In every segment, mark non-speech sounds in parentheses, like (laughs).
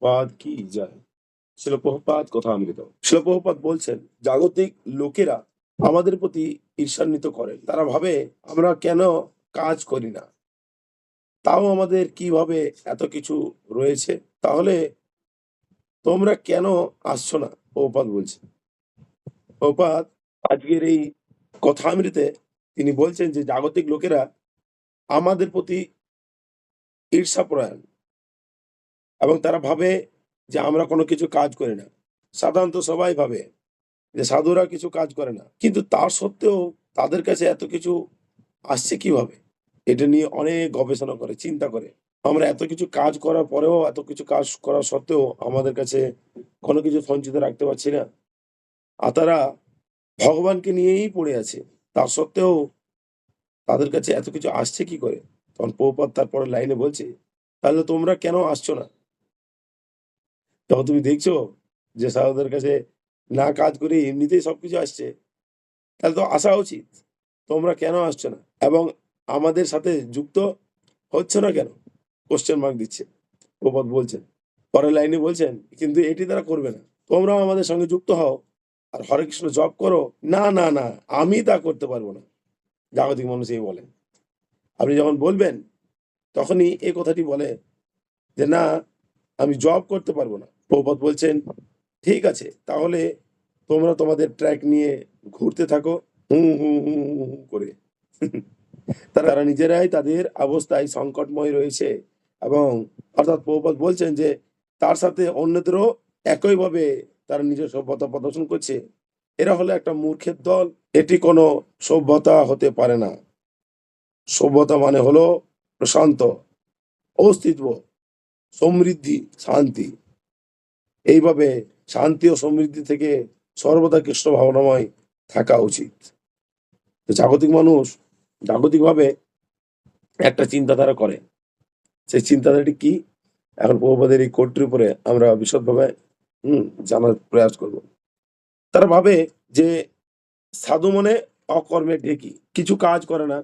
পাদ কি যায়? শিলপ্রপাত কথা অমৃত শিলপ্রপাত বলছেন, জাগতিক লোকেরা আমাদের প্রতি ঈর্ষান্বিত করেন। তারা ভাবে, আমরা কেন কাজ করি না? তাও আমাদের কীভাবে এত কিছু রয়েছে? তাহলে তোমরা কেন আসছো না? প্রপাত বলছে। প্রপাত, আজকের এই কথামৃতে তিনি বলছেন যে, জাগতিক লোকেরা আমাদের প্রতি ঈর্ষাপরায়ণ। এবং তারা ভাবে যে আমরা কোনো কিছু কাজ করি না। সাধারণত সবাই ভাবে যে সাধুরা কিছু কাজ করে না। কিন্তু তার সত্ত্বেও তাদের কাছে এত কিছু আসছে কীভাবে? এটা নিয়ে অনেক গবেষণা করে, চিন্তা করে। আমরা এত কিছু কাজ করার পরেও, এত কিছু কাজ করা সত্ত্বেও আমাদের কাছে কোনো কিছু সঞ্চিত রাখতে পারছি না। আর তারা ভগবানকে নিয়েই পড়ে আছে। তার সত্ত্বেও তাদের কাছে এত কিছু আসছে কি করে? তখন পৌপাত তারপরে লাইনে বলছে, তাহলে তোমরা কেন আসছো না? তখন তুমি দেখছ যে সাধুদের কাছে না কাজ করে এমনিতেই সব কিছু আসছে। তাহলে তো আসা উচিত। তোমরা কেন আসছো না? এবং আমাদের সাথে যুক্ত হচ্ছে না কেন? কোশ্চেন মার্ক দিচ্ছে। প্রপদ বলছেন, পরের লাইনে বলছেন, কিন্তু এটি তারা করবে না। তোমরাও আমাদের সঙ্গে যুক্ত হও। আর হরে কৃষ্ণ জপ করো। না না না, আমি তা করতে পারব না। জাগতিক মানুষ এই বলে। আপনি যখন বলবেন, তখনই এই কথাটি বলে যে, না, আমি জব করতে পারব না। প্রপদ বলছেন, ঠিক আছে, তাহলে তোমরা তোমাদের ট্র্যাক নিয়ে ঘুরতে থাকো হুম হুম হুম হুম করে। (laughs) তারা নিজেরাই তাদের অবস্থায় সংকটময় রয়েছে এবং অর্থাৎ প্রভুপাদ বলছেন যে, তার সাথে অন্যদেরও একইভাবে তারা নিজের সভ্যতা প্রদর্শন করছে। এরা হলো একটা মূর্খের দল, এটি কোনো সভ্যতা হতে পারে না। সভ্যতা মানে হলো প্রশান্ত, অস্তিত্ব, সমৃদ্ধি, শান্তি। এইভাবে শান্তি ও সমৃদ্ধি থেকে সর্বদা কৃষ্ণ ভাবনাময় থাকা উচিত। জাগতিক মানুষ জাগতিকভাবে একটা চিন্তাধারা করে। সেই চিন্তাধারাটি কি? এখন প্রভুপাদের এই কোর্টের উপরে আমরা বিশদভাবে, হম, জানার প্রয়াস করব। তারা ভাবে যে সাধু মনে অকর্মে ঢেকি, কিছু কাজ করে না।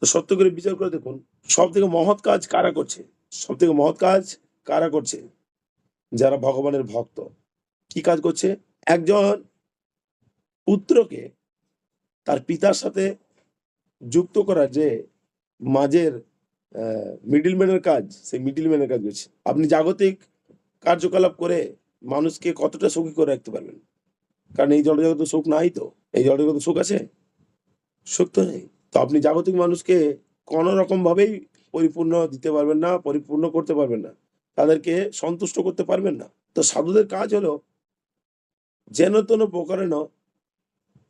তো সত্য করে বিচার করে দেখুন সব থেকে মহৎ কাজ কারা করছে? সব থেকে মহৎ কাজ কারা করছে? যারা ভগবানের ভক্ত, কি কাজ করছে? একজন পুত্রকে তার পিতার সাথে যুক্ত করার যে মাঝের মিডিলম্যানের কাজ, সেই মিডিলম্যানের কাজ করছে। আপনি জাগতিক কার্যকলাপ করে মানুষকে কতটা সুখী করে রাখতে পারবেন? কারণ এই জড়জগত সুখ নাই তো। এই জড়জগত সুখ আছে? সুখ তো নেই। তো আপনি জাগতিক মানুষকে কোনো রকম ভাবেই পরিপূর্ণ দিতে পারবেন না, পরিপূর্ণ করতে পারবেন না। তাদেরকে সন্তুষ্ট করতে পারবেন না। তো সাধুদের কাজ হলো যেন তেন প্রকারেণ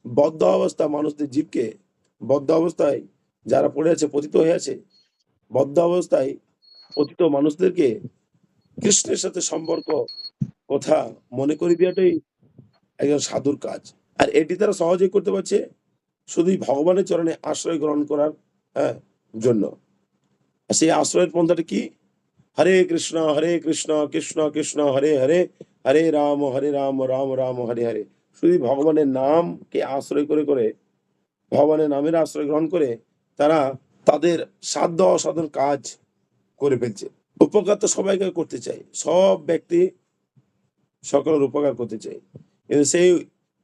বদ্ধ অবস্থা মানুষদের জীবকে বদ্ধ অবস্থায় যারা পড়ে আছে পতিত হয়ে আছে বদ্ধ অবস্থায় পতিত মানুষদেরকে কৃষ্ণের সাথে সম্পর্ক কথা মনে করি দেওয়াটাই একজন সাধুর কাজ। আর এটি তারা সহজেই করতে পারছে শুধুই ভগবানের চরণে আশ্রয় গ্রহণ করার হ্যাঁ, জন্য। সেই আশ্রয়ের পন্থাটা কি? হরে কৃষ্ণ হরে কৃষ্ণ কৃষ্ণ কৃষ্ণ, হরে হরে হরে রাম হরে রাম রাম রাম, হরে হরে। শুধু ভগবানের নামকে আশ্রয় করে করে, ভগবানের নামের আশ্রয় গ্রহণ করে তারা তাদের সাধ্য অসাধন কাজ করে ফেলছে। উপকার তো সবাইকে করতে চাই সব ব্যক্তি সকলের উপকার করতে চাই কিন্তু সেই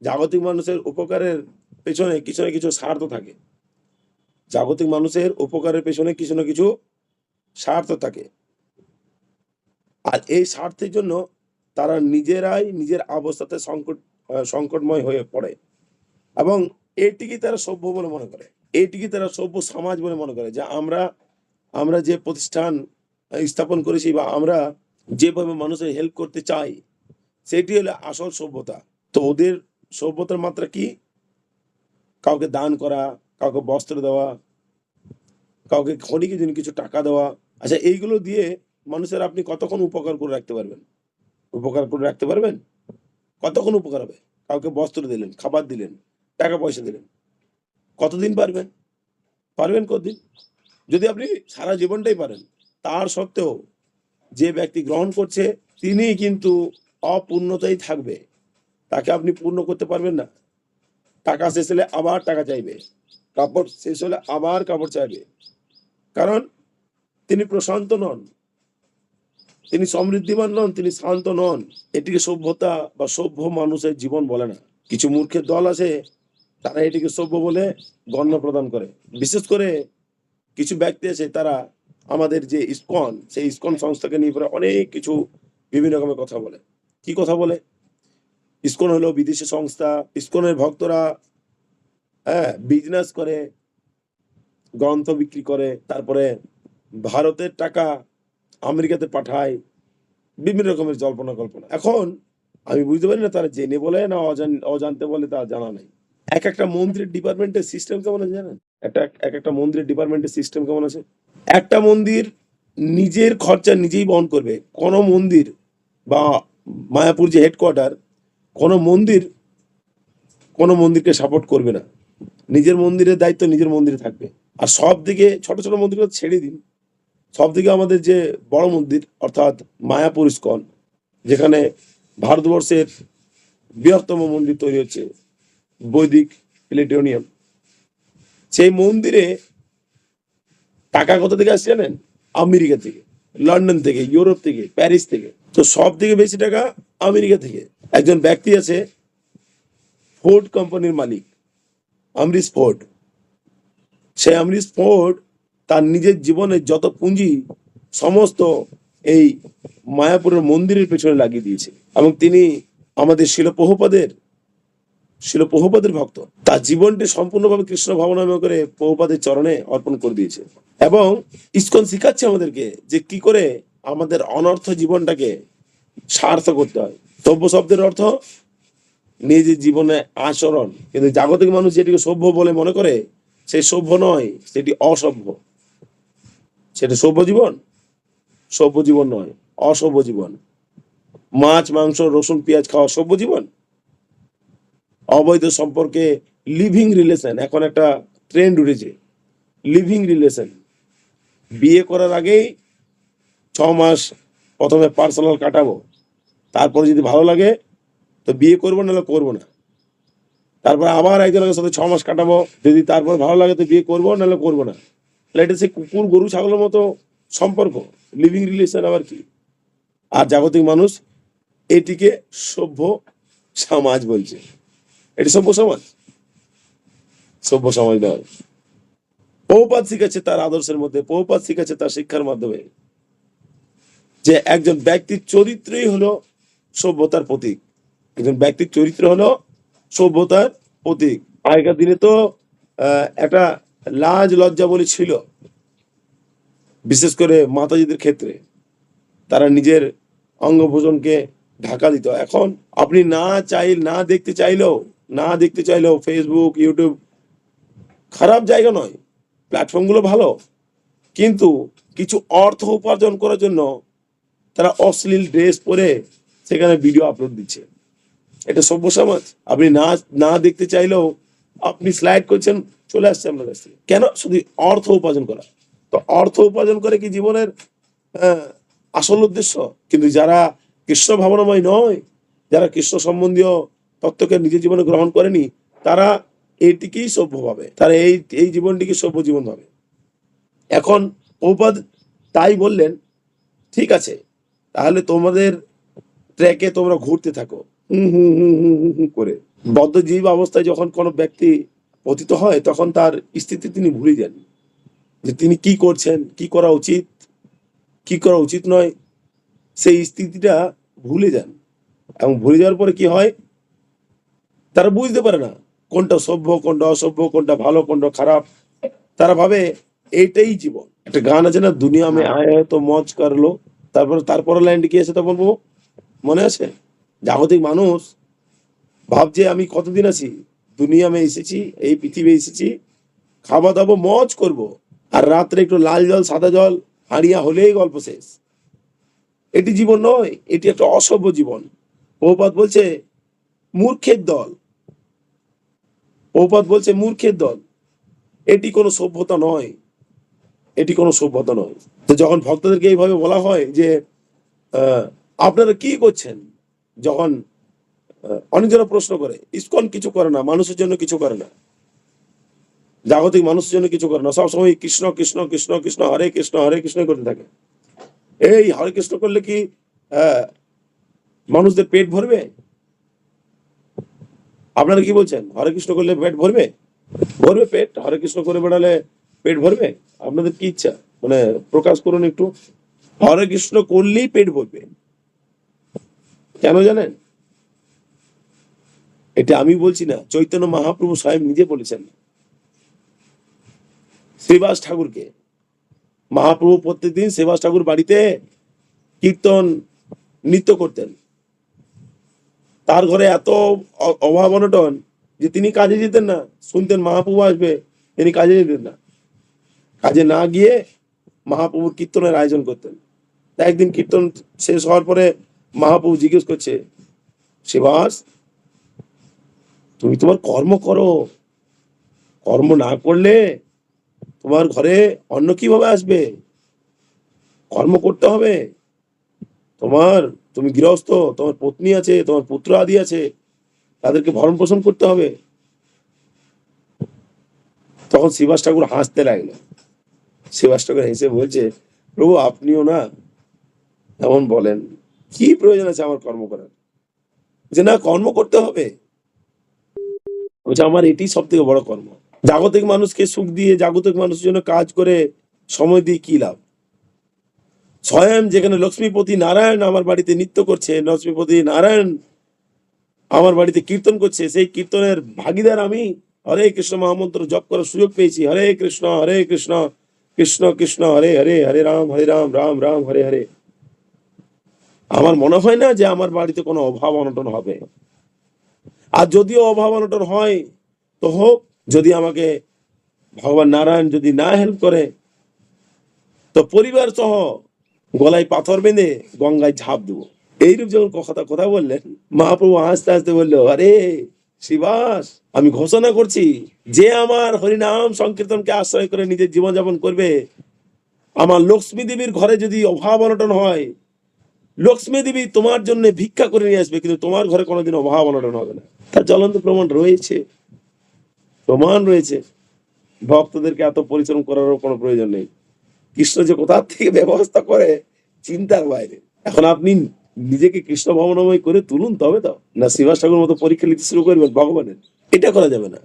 জাগতিক মানুষের উপকারের পেছনে কিছু না কিছু স্বার্থ থাকে। জাগতিক মানুষের উপকারের পেছনে কিছু না কিছু স্বার্থ থাকে। আর এই স্বার্থের জন্য তারা নিজেরাই নিজের অবস্থাতে সংকট সংকটময় হয়ে পড়ে। এবং এটিকে তারা সভ্য বলে মনে করে। এটিকে তারা সভ্য সমাজ বলে মনে করে যে আমরা আমরা যে প্রতিষ্ঠান স্থাপন করেছি বা আমরা যেভাবে মানুষের হেল্প করতে চাই, সেটি হলো আসল সভ্যতা। তো ওদের সভ্যতার মাত্রা কি? কাউকে দান করা, কাউকে বস্ত্র দেওয়া, কাউকে খনিকে জন্য কিছু টাকা দেওয়া। আচ্ছা এইগুলো দিয়ে মানুষের আপনি কতক্ষণ উপকার করে রাখতে পারবেন? উপকার করে রাখতে পারবেন? কতক্ষণ উপকার হবে? কাউকে বস্ত্র দিলেন, খাবার দিলেন, টাকা পয়সা দিলেন। কতদিন পারবেন? পারবেন কতদিন? যদি আপনি সারা জীবনটাই পারেন, তার সত্ত্বেও যে ব্যক্তি গ্রহণ করছে, তিনি কিন্তু অপূর্ণতাই থাকবে। তাকে আপনি পূর্ণ করতে পারবেন না। টাকা শেষ হলে আবার টাকা চাইবে। কাপড় শেষ হলে আবার কাপড় চাইবে। কারণ তিনি প্রশান্ত নন। তিনি সমৃদ্ধিমান নন, তিনি শান্ত নন। এটিকে সভ্যতা বা সভ্য মানুষের জীবন বলে না। কিছু মূর্খের দল আছে, তারা এটিকে সভ্য বলে গণ্য প্রদান করে। বিশেষ করে কিছু ব্যক্তি আছে, তারা আমাদের যে ইস্কন, সেই ইস্কন সংস্থাকে নিয়ে পরে অনেক কিছু বিভিন্ন রকমের কথা বলে। কি কথা বলে? ইস্কন হলো বিদেশি সংস্থা। ইস্কনের ভক্তরা হ্যাঁ বিজনেস করে, গ্রন্থ বিক্রি করে, তারপরে ভারতের টাকা আমেরিকাতে পাঠায়, বিভিন্ন রকমের জল্পনা কল্পনা। এখন, আমি বুঝতে পারি না তারা জেনে বলে না অজান অজান্তে বলে তা জানা নাই। এক একটা মন্দিরের ডিপার্টমেন্টের সিস্টেম কেমন আছে জানেন? একটা এক একটা মন্দিরের ডিপার্টমেন্টের সিস্টেম কেমন আছে? একটা মন্দির নিজের খরচা নিজেই বহন করবে। কোনো মন্দির বা মায়াপুর যে হেডকোয়ার্টার কোনো মন্দির কোনো মন্দিরকে সাপোর্ট করবে না। নিজের মন্দিরের দায়িত্ব নিজের মন্দিরে থাকবে। আর সব দিকে ছোট ছোট মন্দিরগুলো ছেড়ে দিন। সব দিকে আমাদের যে বড় মন্দির, অর্থাৎ মায়াপুর ইস্কন, যেখানে ভারতবর্ষের বৃহত্তম মন্দির তৈরি হচ্ছে, বৈদিক প্লেটোনিয়াম। সেই মন্দিরে টাকা কোথা থেকে আসছে জানেন? আমেরিকা থেকে, লন্ডন থেকে, ইউরোপ থেকে, প্যারিস থেকে। তো সব থেকে বেশি টাকা আমেরিকা থেকে। একজন ব্যক্তি আছে, ফোর্ড কোম্পানির মালিক, আমরিস ফোর্ড। সেই আমরিস ফোর্ড তার নিজের জীবনের যত পুঁজি, সমস্ত এই মায়াপুরের মন্দিরের পেছনে লাগিয়ে দিয়েছে। এবং তিনি আমাদের শিলপ্রভুপাদের শিলপ্রভুপাদের ভক্ত। তার জীবনটি সম্পূর্ণভাবে কৃষ্ণ ভাবনাময় করে প্রভুপাদের চরণে অর্পণ করে দিয়েছে। এবং ইস্কন শিখাচ্ছে আমাদেরকে যে কি করে আমাদের অনর্থ জীবনটাকে সার্থ করতে হয়। সভ্য শব্দের অর্থ, নিজের জীবনে আচরণ। কিন্তু জাগতিক মানুষ যেটিকে সভ্য বলে মনে করে, সেই সভ্য নয়, সেটি অসভ্য। সেটা সভ্য জীবন? সভ্য জীবন নয়, অসভ্য জীবন। মাছ, মাংস, রসুন, পেঁয়াজ খাওয়া সভ্য জীবন? অবৈধ সম্পর্কে লিভিং রিলেশন এখন একটা ট্রেন্ড উঠেছে লিভিং রিলেশন বিয়ে করার আগেই ছ মাস প্রথমে পার্সোনাল কাটাবো, তারপরে যদি ভালো লাগে, তো বিয়ে করব, নাহলে করব না। তারপর আবার একজনের সাথে ছ মাস কাটাবো, যদি তারপর ভালো লাগে তো বিয়ে করব, নাহলে করব না। সে কুকুর, গরু, ছাগলের মতো সম্পর্ক লিভিং রিলেশন আবার কি? আর জাগতিক মানুষ এটিকে সভ্য সমাজ বলছে। এটি সভ্য সমাজ? সভ্য সমাজ নয়। পৌপাত শিখেছে তার আদর্শের মধ্যে পৌপাত শিখেছে তার শিক্ষার মাধ্যমে। যে একজন ব্যক্তির চরিত্রই হলো সভ্যতার প্রতীক। একজন ব্যক্তির চরিত্র হলো সভ্যতার প্রতীক। আগেকার দিনে তো একটা লাজ লজ্জা বলে ছিল। বিশেষ করে মাতাজিদের ক্ষেত্রে। তারা নিজের অঙ্গভূষণকে ঢাকা দিত। এখন আপনি না চাই না দেখতে চাইলেও, না দেখতে চাইলেও ফেসবুক ইউটিউব খারাপ জায়গা নয়। প্ল্যাটফর্মগুলো ভালো। কিন্তু কিছু অর্থ উপার্জন করার জন্য তারা অশ্লীল ড্রেস পরে সেখানে ভিডিও আপলোড দিচ্ছে। এটা সভ্য সমাজ। আপনি না না দেখতে চাইলেও আপনি স্লাইড করছেন, চলে আসছে আপনার কাছ থেকে। কেন? শুধু অর্থ উপার্জন করা। তো অর্থ উপার্জন করে কি জীবনের আসল উদ্দেশ্য? কিন্তু যারা কৃষ্ণ ভাবনাময় নয়, যারা কৃষ্ণ সম্বন্ধীয় তত্ত্বকে নিজের জীবনে গ্রহণ করেনি, তারা এইটিকেই সভ্য ভাবে। তারা এই এই জীবনটিকে সভ্য জীবন ভাবে। এখন প্রপাদ তাই বললেন, ঠিক আছে, তাহলে তোমাদের ট্র্যাকে তোমরা ঘুরতে থাকো। হুম হুম হুম হুম হুম, করে। বদ্ধজীব অবস্থায় যখন কোনো ব্যক্তি পতিত হয়, তখন তার স্থিতি তিনি ভুলে যান। যে তিনি কি করছেন, কি করা উচিত, কি করা উচিত নয়, সেই স্থিতিটা ভুলে যান। এবং ভুলে যাওয়ার পরে কি হয়, তারা বুঝতে পারে না, কোনটা সভ্য, কোনটা অসভ্য, কোনটা ভালো, কোনটা খারাপ। তারা ভাবে এইটাই জীবন। একটা গান আছে না, দুনিয়া মে আয় হ্যায় তো মজ করল তারপরে তারপরে লাইনটি কি আছে তা বলব? মনে আছে? জাগতিক মানুষ ভাবছে আমি কতদিন আছি? দুনিয়া এসেছি, এই পৃথিবী এসেছি। খাওয়া দাবো মজ করব। আর রাত্রে একটু লাল জল, সাদা জল, হাঁড়িয়া হলেই গল্প শেষ। এটি জীবন নয়, এটি একটা অসভ্য জীবন। প্রপাত বলছে, মূর্খের দল। প্রপাত বলছে, মূর্খের দল। এটি কোনো সভ্যতা নয়। এটি কোনো সভ্যতা নয়। তো যখন ভক্তদেরকে এইভাবে বলা হয় যে আপনারা কি করছেন? যখন অনেকজনে প্রশ্ন করে, ইসকন কিছু করে না, মানুষের জন্য কিছু করে না। জাগতিক মানুষের জন্য কিছু করে না। সবসময় কৃষ্ণ কৃষ্ণ কৃষ্ণ কৃষ্ণ, হরে কৃষ্ণ হরে কৃষ্ণ করতে থাকে। এই হরে কৃষ্ণ করলে কি মানুষদের পেট ভরবে? আপনারা কি বলছেন? হরে কৃষ্ণ করলে পেট ভরবে? ভরবে পেট। হরে কৃষ্ণ করে বেড়ালে পেট ভরবে? আপনাদের কি ইচ্ছা? মানে প্রকাশ করুন একটু। হরে কৃষ্ণ করলেই পেট ভরবে। কেন জানেন? এটা আমি বলছি না, চৈতন্য মহাপ্রভু স্বয়ং নিজে বলেছেন। শ্রীবাস ঠাকুরকে। মহাপ্রভু প্রত্যেকদিন শ্রীবাস ঠাকুর বাড়িতে কীর্তন, নৃত্য করতেন। তার ঘরে এত অভাব অনটন যে তিনি কাজে যেতেন না। শুনতেন মহাপ্রভু আসবে, তিনি কাজে যেতেন না। কাজে না গিয়ে মহাপ্রভুর কীর্তনের আয়োজন করতেন। একদিন কীর্তন শেষ হওয়ার পরে মহাপ্রভু জিজ্ঞেস করছে শিবাস তুমি তোমার কর্ম করো। কর্ম না করলে তোমার ঘরে অন্য কীভাবে আসবে? কর্ম করতে হবে। তোমার, তুমি গৃহস্থ, তোমার পত্নী আছে, তোমার পুত্র আদি আছে, তাদেরকে ভরণ পোষণ করতে হবে। তখন শিবাস ঠাকুর হাসতে লাগল শিবাস ঠাকুর হেসে বলছে, প্রভু, আপনিও না এমন বলেন। কি প্রয়োজন আছে আমার কর্ম করার? যে না, কর্ম করতে হবে। বলছে আমার এটি সব থেকে বড় কর্ম। জাগতিক মানুষকে সুখ দিয়ে জাগতিক মানুষের জন্য কাজ করে সময় দিয়ে কি লাভ? স্বয়ং যেখানে লক্ষ্মীপতি নারায়ণ আমার বাড়িতে নৃত্য করছে, লক্ষ্মীপতি নারায়ণ আমার বাড়িতে কীর্তন করছে, সেই কীর্তনের ভাগিদার আমি। হরে কৃষ্ণ মহামন্ত্র জপ করার সুযোগ পেয়েছি। হরে কৃষ্ণ হরে কৃষ্ণ কৃষ্ণ কৃষ্ণ, হরে হরে হরে রাম হরে রাম রাম রাম, হরে হরে। আমার মনে হয় না যে আমার বাড়িতে কোনো অভাব অনটন হবে। আর যদিও অভাব অনটন হয়, তো হোক, যদি আমাকে ভগবান নারায়ণ যদি না হেল্প করে, তো পরিবার সহ গলায় পাথর বেঁধে গঙ্গায় ঝাঁপ দেবো। এইরূপ যখন কথা কথা বললেন, মহাপ্রভু হাসতে হাসতে বলল, আরে শিবাস, আমি ঘোষণা করছি, যে আমার হরিনাম সংকীর্তনকে আশ্রয় করে নিজের জীবনযাপন করবে, আমার লক্ষ্মী দেবীর ঘরে যদি অভাব অনটন হয় লক্ষ্মী দেবী তোমার জন্য ভিক্ষা করে নিয়ে আসবে, কিন্তু তোমার ঘরে কোনোদিন অভাব অনটন হবে না। তার জ্বলন্ত প্রমাণ রয়েছে। প্রমাণ রয়েছে। ভক্তদেরকে এত পরিশ্রম করারও কোনো প্রয়োজন নেই। কৃষ্ণ যে কোথা থেকে ব্যবস্থা করে, চিন্তার বাইরে। এখন আপনি নিজেকে কৃষ্ণ ভবনময় করে তুলুন তবে তো। না শিবাস ঠাকুর মতো পরীক্ষা নিতে শুরু করবেন ভগবানের? এটা করা যাবে না।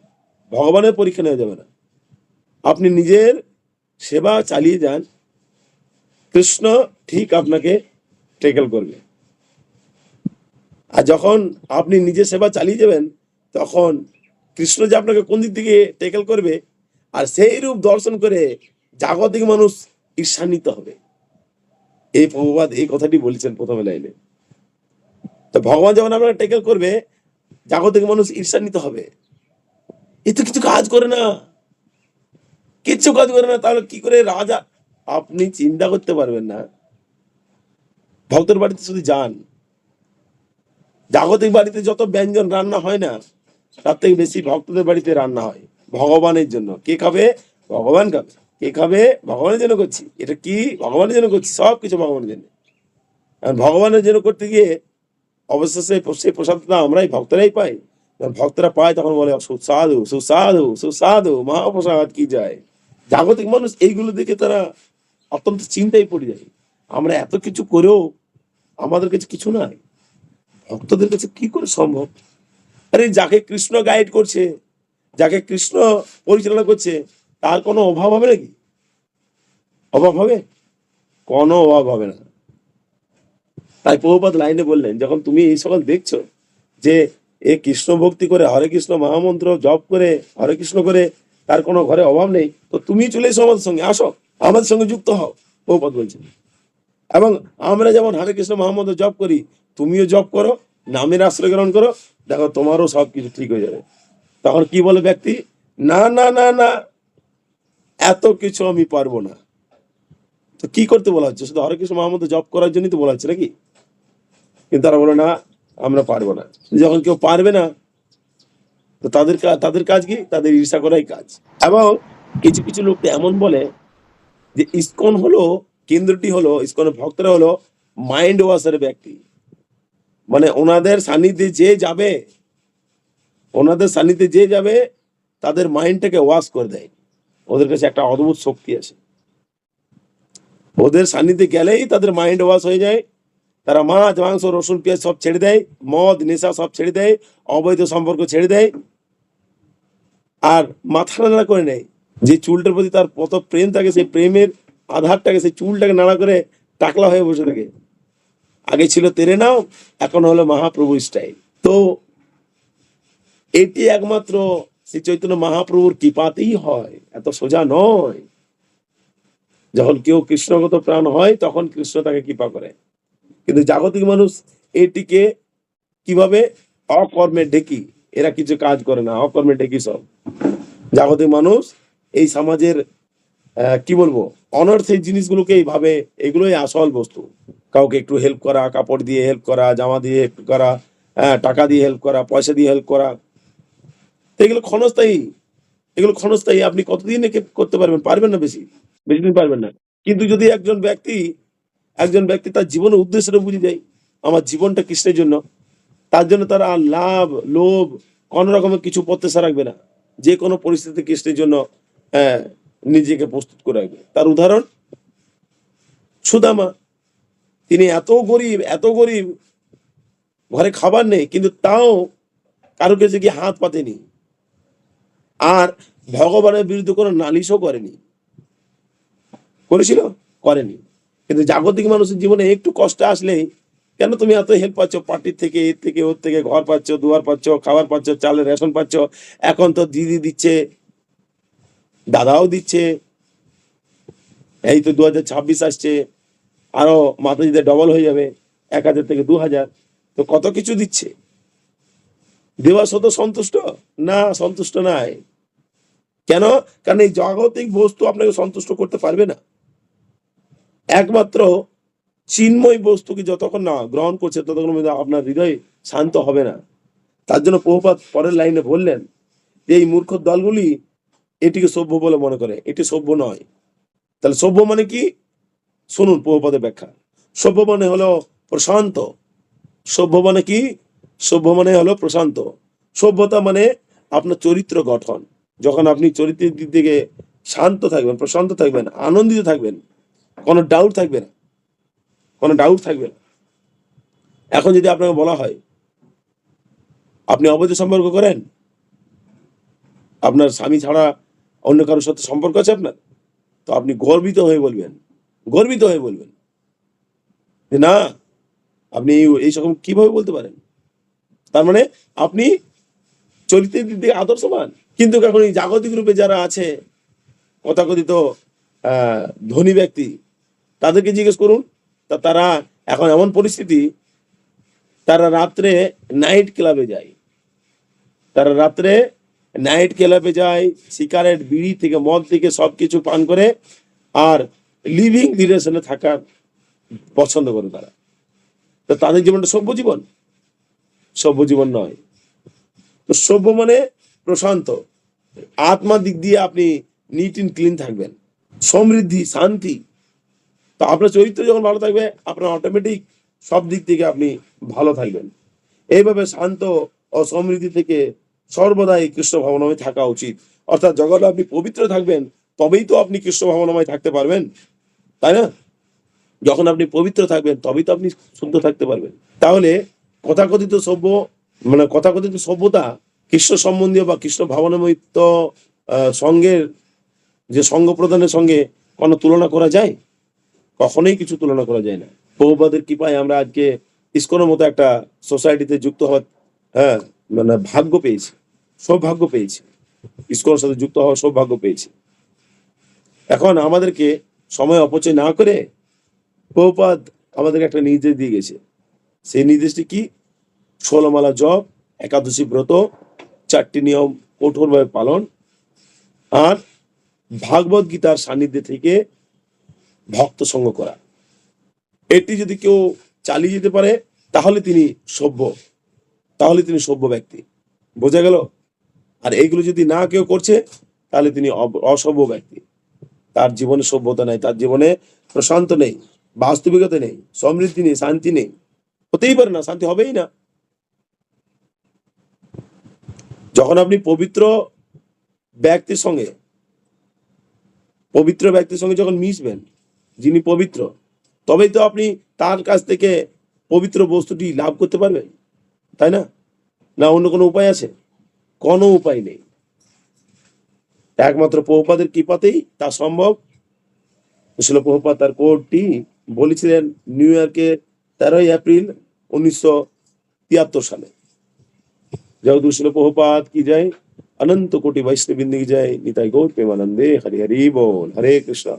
ভগবানের পরীক্ষা নেওয়া যাবে না। আপনি নিজের সেবা চালিয়ে যান। কৃষ্ণ ঠিক আপনাকে টেকেল করবে। আর যখন আপনি নিজের সেবা চালিয়ে যাবেন, তখন কৃষ্ণ যে আপনাকে কোন দিক থেকে টেকেল করবে, আর সেই রূপ দর্শন করে জাগতিক মানুষ ঈর্ষান্বিত হবে। এই প্রভুবাদ এই কথাটি বলেছেন প্রথমে লাইনে। তো ভগবান যখন আপনাকে টেকেল করবে, জাগতিক মানুষ ঈর্ষান্বিত হবে। এ তো কিছু কাজ করে না। কিচ্ছু কাজ করে না, তাহলে কি করে রাজা? আপনি চিন্তা করতে পারবেন না। ভক্তের বাড়িতে শুধু যান, জাগতিক বাড়িতে যত ব্যঞ্জন রান্না হয় না, তার থেকে বেশি ভক্তদের বাড়িতে রান্না হয় ভগবানের জন্য। কে খাবে? ভগবান খাবে। কে খাবে? ভগবানের জন্য করছি। এটা কি? ভগবানের জন্য করছি। সব কিছু ভগবানের জন্য। আর ভগবানের জন্য করতে গিয়ে অবশেষে সেই প্রসাদটা আমরাই ভক্তরাই পাই। যখন ভক্তরা পায়, তখন বলে, সুস্বাদু সুস্বাদু সুস্বাদু, মহাপ্রসাদ কি যায় জাগতিক মানুষ এইগুলো দেখে তারা অত্যন্ত চিন্তায় পড়ে যায়। আমরা এত কিছু করেও আমাদের কাছে কিছু নাই। ভক্তদের কাছে কি করে সম্ভব? আরে যাকে কৃষ্ণ গাইড করছে, যাকে কৃষ্ণ পরিচালনা করছে, তার কোনো অভাব হবে নাকি? অভাব হবে? কোনো অভাব হবে না। তাই প্রভুপাত লাইনে বললেন, যখন তুমি এই সকল দেখছ যে এ কৃষ্ণ ভক্তি করে হরে কৃষ্ণ মহামন্ত্র জপ করে, হরে কৃষ্ণ করে, তার কোনো ঘরে অভাব নেই, তো তুমি চলে এসো আমাদের সঙ্গে, আসো, আমাদের সঙ্গে যুক্ত হও প্রভুপাত বলছেন। এবং আমরা যেমন হরে কৃষ্ণ মহামন্ত্র জপ করি, তুমিও জপ করো, নামের আশ্রয় গ্রহণ করো, দেখো তোমারও সব কিছু ঠিক হয়ে যাবে। তখন কি বলে ব্যক্তি? না না না না, এত কিছু আমি পারব না। তো কি করতে বলা হচ্ছে? শুধু হরে কৃষ্ণ মহামন্ত্র জপ করার জন্যই তো বলা হচ্ছে নাকি? কিন্তু তারা বলে, না, আমরা পারব না। যখন কেউ পারবে না, তো তাদের তাদের কাজ কি? তাদের ঈর্ষা করাই কাজ। এবং কিছু কিছু লোক এমন বলে যে, ইসকন হলো কেন্দ্রটি হলো, ইসকনের ভক্তরা হলো মাইন্ড ওয়াশের ব্যক্তি। মানে ওনাদের সান্নিধ্যে যে যাবে, ওনাদের সান্নিধ্যে যে যাবে, তাদের মাইন্ডটাকে ওয়াশ করে দেয়। ওদের কাছে একটা অদ্ভুত শক্তি আছে। ওদের সান্নিধ্যে গেলেই তাদের মাইন্ড ওয়াশ হয়ে যায়। তারা মাছ, মাংস, রসুন, পেঁয়াজ সব ছেড়ে দেয়, মদ, নেশা সব ছেড়ে দেয়, অবৈধ সম্পর্ক ছেড়ে দেয়। আর মাথা নাড়া করে নেয় যে চুলটার প্রতি তার কত প্রেম থাকে, সেই প্রেমের আধারটাকে, সেই চুলটাকে নাড়া করে টাকলা হয়ে বসে থাকে। আগে ছিল তেরে নাও, এখন হলো মহাপ্রভু স্টাইল। তো এটি একমাত্র শ্রী চৈতন্য মহাপ্রভুর কৃপাতেই হয়, এত সোজা নয়। যখন কেউ কৃষ্ণগত প্রাণ হয়, তখন কৃষ্ণ তাকে কৃপা করে। কিন্তু জাগতিক মানুষ এটিকে কীভাবে অকর্মে ঢেকি? এরা কিছু কাজ করে না, অকর্মে ঢেকি সব। জাগতিক মানুষ এই সমাজের কি বলব? অনর্থের জিনিসগুলোকে এইভাবে এগুলোই আসল বস্তু। কাউকে একটু হেল্প করা কাপড় দিয়ে হেল্প করা জামা দিয়ে হেল্প করা হ্যাঁ, টাকা দিয়ে হেল্প করা পয়সা দিয়ে হেল্প করা। এগুলো ক্ষণস্থায়ী এগুলো ক্ষণস্থায়ী আপনি কতদিন করতে পারবেন? পারবেন না বেশি বেশি দিন পারবেন না। কিন্তু যদি একজন ব্যক্তি একজন ব্যক্তি তার জীবনের উদ্দেশ্যটা বুঝে যায় আমার জীবনটা কৃষ্ণের জন্য তার জন্য তার আর লাভ লোভ কোনো রকমের কিছু প্রত্যাশা রাখবে না। যে কোনো পরিস্থিতি কৃষ্ণের জন্য আহ, নিজেকে প্রস্তুত করে রাখবে। তার উদাহরণ, সুদামা। তিনি এত গরিব এত গরিব, ঘরে খাবার নেই, কিন্তু তাও কারও কাছে গিয়ে হাত পাতেনি। আর ভগবানের বিরুদ্ধে কোনো নালিশও করেনি। করেছিল? করেনি। কিন্তু জাগতিক মানুষের জীবনে একটু কষ্ট আসলেই, কেন তুমি এত হেল্প পাচ্ছ? পার্টির থেকে, এর থেকে, ওর থেকে, ঘর পাচ্ছ, দুয়ার পাচ্ছ, খাবার পাচ্ছ, চালের রেশন পাচ্ছ? এখন তো দিদি দিচ্ছে দাদাও দিচ্ছে। এই তো দু হাজার ছাব্বিশ আসছে, আরও মাতাজিদের ডবল হয়ে যাবে, এক হাজার থেকে দু হাজার তো কত কিছু দিচ্ছে? দেওয়া শত সন্তুষ্ট? না, সন্তুষ্ট নাই। কেন? কারণ এই জাগতিক বস্তু আপনাকে সন্তুষ্ট করতে পারবে না। একমাত্র চিন্ময় বস্তুকে যতক্ষণ না গ্রহণ করছে, ততক্ষণ আপনার হৃদয় শান্ত হবে না। তার জন্য প্রভুপাত পরের লাইনে বললেন যে, এই মূর্খ দলগুলি এটিকে সভ্য বলে মনে করে, এটি সভ্য নয়। তাহলে সভ্য মানে কি? শুনুন প্রভুপাদের ব্যাখ্যা। সভ্য মানে হলো প্রশান্ত। সভ্য মানে কি? সভ্য মানে হলো প্রশান্ত। সভ্যতা মানে আপনার চরিত্র গঠন। যখন আপনি চরিত্রের দিক থেকে শান্ত থাকবেন, প্রশান্ত থাকবেন, আনন্দিত থাকবেন, কোনো ডাউট থাকবে না। কোনো ডাউট থাকবে না। এখন যদি আপনাকে বলা হয়, আপনি অবৈধ সম্পর্ক করেন? আপনার স্বামী ছাড়া অন্য কারোর সাথে সম্পর্ক আছে আপনার? তো আপনি গর্বিত হয়ে বলবেন। গর্বিত হয়ে বলবেন। যে না আপনি এই- সকম কীভাবে বলতে পারেন? তার মানে আপনি চরিত্রের দিক থেকে আদর্শবান। কিন্তু এখন এই জাগতিক রূপে যারা আছে তথাকথিত আহ, ধনী ব্যক্তি তাদেরকে জিজ্ঞেস করুন তা তারা এখন এমন পরিস্থিতি তারা রাত্রে নাইট ক্লাবে যায়। তারা রাত্রে নাইট ক্লাবে যায় সিগারেট বিড়ি থেকে মদ থেকে সব কিছু পান করে আর লিভিং রিলেশনে থাকার পছন্দ করে তারা। তো তাদের জীবনটা সভ্য জীবন। সভ্য জীবন নয়। তো সভ্য মানে প্রশান্ত। আত্মার দিক দিয়ে আপনি নিট ইন ক্লিন থাকবেন। সমৃদ্ধি, শান্তি। তো আপনার চরিত্র যখন ভালো থাকবে, আপনার অটোমেটিক সব দিক থেকে আপনি ভালো থাকবেন। এইভাবে শান্ত ও সমৃদ্ধি থেকে সর্বদাই কৃষ্ণ ভাবনাময় থাকা উচিত। অর্থাৎ যখন আপনি পবিত্র থাকবেন তবেই তো আপনি কৃষ্ণ ভাবনাময় থাকতে পারবেন। তাই না? যখন আপনি পবিত্র থাকবেন তবেই তো আপনি শুদ্ধ থাকতে পারবেন। তাহলে কথাকথিত সভ্য মানে কথাকথিত সভ্যতা কৃষ্ণ সম্বন্ধীয় বা কৃষ্ণ ভাবনাময়িত আহ, সঙ্গের যে সঙ্গ প্রদানের সঙ্গে কোনো তুলনা করা যায়? কখনোই কিছু তুলনা করা যায় না। বহুবাদের কৃপায় আমরা আজকে ইস্কনের মতো একটা সোসাইটিতে যুক্ত হওয়ার হ্যাঁ মানে ভাগ্য পেয়েছি, সৌভাগ্য পেয়েছি। ইস্কনের সাথে যুক্ত হওয়ার সৌভাগ্য পেয়েছি। এখন আমাদেরকে সময় অপচয় না করে বহুপাদ আমাদেরকে একটা নির্দেশ দিয়ে গেছে। সেই নির্দেশটি কি? ষোলমালা জপ, একাদশী ব্রত, চারটি নিয়ম কঠোরভাবে পালন আর ভাগবত গীতার সান্নিধ্যে থেকে ভক্ত সঙ্গ করা। এটি যদি কেউ চালিয়ে যেতে পারে, তাহলে তিনি সভ্য। তাহলে তিনি সভ্য ব্যক্তি। বোঝা গেল? আর এইগুলো যদি না কেউ করছে, তাহলে তিনি অসভ্য ব্যক্তি। তার জীবনে সভ্যতা নেই, তার জীবনে প্রশান্ত নেই, বাস্তবিকতা নেই, সমৃদ্ধি নেই, শান্তি নেই। হতেই পারে না, শান্তি হবেই না। যখন আপনি পবিত্র ব্যক্তির সঙ্গে, পবিত্র ব্যক্তির সঙ্গে যখন মিশবেন, যিনি পবিত্র, তবেই তো আপনি তার কাছ থেকে পবিত্র বস্তুটি লাভ করতে পারবেন। তাই না না অন্য কোনো উপায় আছে কোনো উপায় নেই একমাত্র প্রভুপাদের কৃপাতেই তা সম্ভব ছিল প্রভুপাদ তার কোর্টটি বলেছিলেন নিউ ইয়র্কে তেরোই এপ্রিল উনিশশো তিয়াত্তর সালে जगदू शिल प्रभुपाद की जय अनंत कोटि वैष्णव बिंदी की जय निताई गौर प्रेमानंदे हरि हरि बोल हरे कृष्णा